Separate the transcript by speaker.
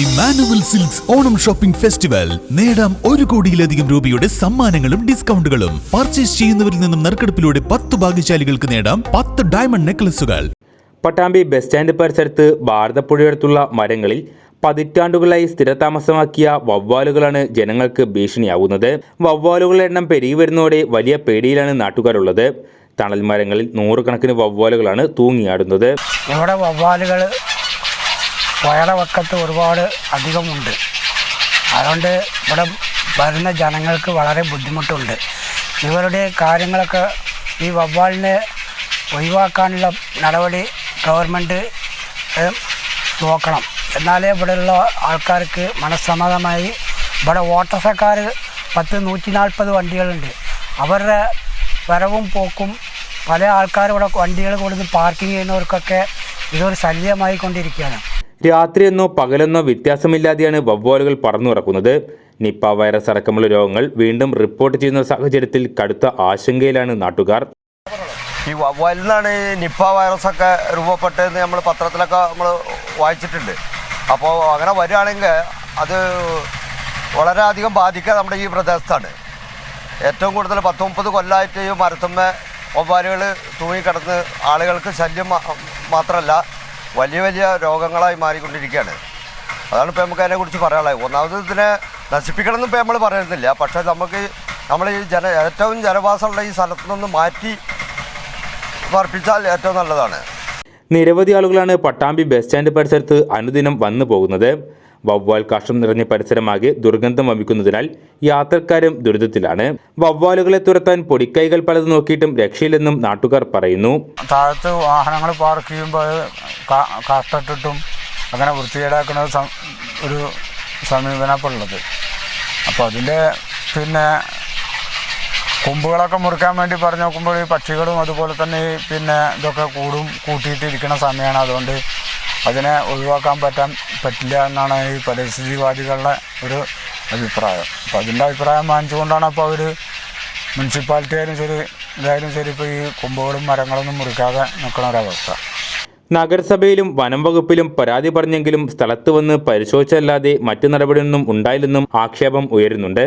Speaker 1: Emmanuel silks Onam shopping festival നേടാം ഒരു കോടിയിലധികം രൂപയുടെ സമ്മാനങ്ങളും ഡിസ്കൗണ്ടുകളും. പർച്ചേസ് ചെയ്യുന്നവരിൽ നിന്നും നറുക്കെടുപ്പിലൂടെ പത്ത് ഭാഗ്യശാലികൾക്ക് നേടാം പത്ത് ഡയമണ്ട് നെക്ലസുകൾ
Speaker 2: പട്ടാമ്പി ബസ് സ്റ്റാൻഡ് പരിസരത്ത് ഭാരതപ്പുഴയടുത്തുള്ള മരങ്ങളിൽ പതിറ്റാണ്ടുകളായി സ്ഥിരതാമസമാക്കിയ വവ്വാലുകളാണ് ജനങ്ങൾക്ക് ഭീഷണിയാവുന്നത്. വവ്വാലുകളുടെ എണ്ണം പെരുകി വരുന്നതോടെ വലിയ പേടിയിലാണ് നാട്ടുകാരുള്ളത്. തണൽ മരങ്ങളിൽ നൂറുകണക്കിന് വവ്വാലുകളാണ് തൂങ്ങിയാടുന്നത്.
Speaker 3: ഇവിടെ വവ്വാലുകൾ പുഴയുടെ വക്കത്ത് ഒരുപാട് അധികമുണ്ട്. അതുകൊണ്ട് ഇവിടെ വരുന്ന ജനങ്ങൾക്ക് വളരെ ബുദ്ധിമുട്ടുണ്ട്. ഇവരുടെ കാര്യങ്ങളൊക്കെ ഈ വവ്വാലിനെ ഒഴിവാക്കാനുള്ള നടപടി ഗവൺമെന്റ് നോക്കണം. എന്നാലേ ഇവിടെയുള്ള ആൾക്കാർക്ക് മനസ്സമ്മതമായി ഇവിടെ ഓട്ടോസക്കാർ പത്ത് നൂറ്റി നാൽപ്പത് വണ്ടികളുണ്ട്. അവരുടെ വരവും പോക്കും പല ആൾക്കാരും ഇവിടെ വണ്ടികൾ കൊടുത്ത് പാർക്കിംഗ് ചെയ്യുന്നവർക്കൊക്കെ ഇതൊരു ശല്യമായി കൊണ്ടിരിക്കുകയാണ്.
Speaker 2: രാത്രിയെന്നോ പകലെന്നോ വ്യത്യാസമില്ലാതെയാണ് വവ്വാലുകൾ പറന്നുറക്കുന്നത്. നിപ്പ വൈറസ് അടക്കമുള്ള രോഗങ്ങൾ വീണ്ടും റിപ്പോർട്ട് ചെയ്യുന്ന സാഹചര്യത്തിൽ കടുത്ത ആശങ്കയിലാണ് നാട്ടുകാർ.
Speaker 4: ഈ വവ്വാലിൽ നിന്നാണ് നിപ്പ വൈറസൊക്കെ രൂപപ്പെട്ടതെന്ന് നമ്മൾ പത്രത്തിലൊക്കെ നമ്മൾ വായിച്ചിട്ടുണ്ട്. അപ്പോൾ അങ്ങനെ വരികയാണെങ്കിൽ അത് വളരെയധികം ബാധിക്കുക നമ്മുടെ ഈ പ്രദേശത്താണ്. ഏറ്റവും കൂടുതൽ പത്ത് മുപ്പത് കൊല്ലമായിട്ട് ഈ മരത്തുമ്മ വവ്വാലുകൾ തൂങ്ങിക്കിടന്ന് ആളുകൾക്ക് ശല്യം മാത്രമല്ല വലിയ വലിയ രോഗങ്ങളായി മാറിക്കൊണ്ടിരിക്കുകയാണ്. അതാണ് ഇപ്പോൾ നമുക്ക് അതിനെക്കുറിച്ച് പറയാനുള്ളത്. ഒന്നാമത് ഇതിനെ നശിപ്പിക്കണം എന്ന് ഇപ്പോൾ നമ്മൾ പറയുന്നില്ല. പക്ഷേ നമുക്ക് നമ്മൾ ഈ ജന ഏറ്റവും ജനവാസമുള്ള ഈ സ്ഥലത്തു നിന്ന് മാറ്റി വർപ്പിച്ചാൽ ഏറ്റവും നല്ലതാണ്.
Speaker 2: നിരവധി ആളുകളാണ് പട്ടാമ്പി ബസ് സ്റ്റാൻഡ് പരിസരത്ത് അനുദിനം വന്നു പോകുന്നത്. വവ്വാൽ കാഷ്ടം നിറഞ്ഞ പരിസരമാകെ ദുർഗന്ധം വമിക്കുന്നതിനാൽ യാത്രക്കാരും ദുരിതത്തിലാണ്. വവ്വാലുകളെ തുരത്താൻ പൊടിക്കൈകൾ പലത് നോക്കിയിട്ടും രക്ഷയില്ലെന്നും നാട്ടുകാർ പറയുന്നു.
Speaker 5: താഴത്ത് വാഹനങ്ങൾ പാർക്ക് ചെയ്യുമ്പോൾ കാഷ്ടട്ടിട്ടും അങ്ങനെ വൃത്തികേടാക്കുന്ന ഒരു സം- ഒരു ഉള്ളത് അപ്പോൾ അതിന്റെ പിന്നെ കൊമ്പുകളൊക്കെ മുറിക്കാൻ വേണ്ടി പറഞ്ഞു നോക്കുമ്പോൾ ഈ പക്ഷികളും അതുപോലെ തന്നെ പിന്നെ ഇതൊക്കെ കൂടും കൂട്ടിയിട്ടിരിക്കുന്ന സമയമാണ് അതുകൊണ്ട് അതിനെ ഒഴിവാക്കാൻ പറ്റാൻ പറ്റില്ല എന്നാണ് ഈ പരിസ്ഥിതിവാദികളുടെ ഒരു അഭിപ്രായം. അപ്പോൾ അതിന്റെ അഭിപ്രായം വാങ്ങിച്ചുകൊണ്ടാണ് അപ്പോൾ അവർ മുനിസിപ്പാലിറ്റി ആയാലും ശരി ഇതായാലും ശരി ഇപ്പോൾ ഈ കൊമ്പുകളും മരങ്ങളൊന്നും മുറിക്കാതെ നിൽക്കുന്ന ഒരവസ്ഥ.
Speaker 2: നഗരസഭയിലും വനം വകുപ്പിലും പരാതി പറഞ്ഞെങ്കിലും സ്ഥലത്ത് വന്ന് പരിശോധിച്ചല്ലാതെ മറ്റു നടപടിയൊന്നും ഉണ്ടായില്ലെന്നും ആക്ഷേപം ഉയരുന്നുണ്ട്.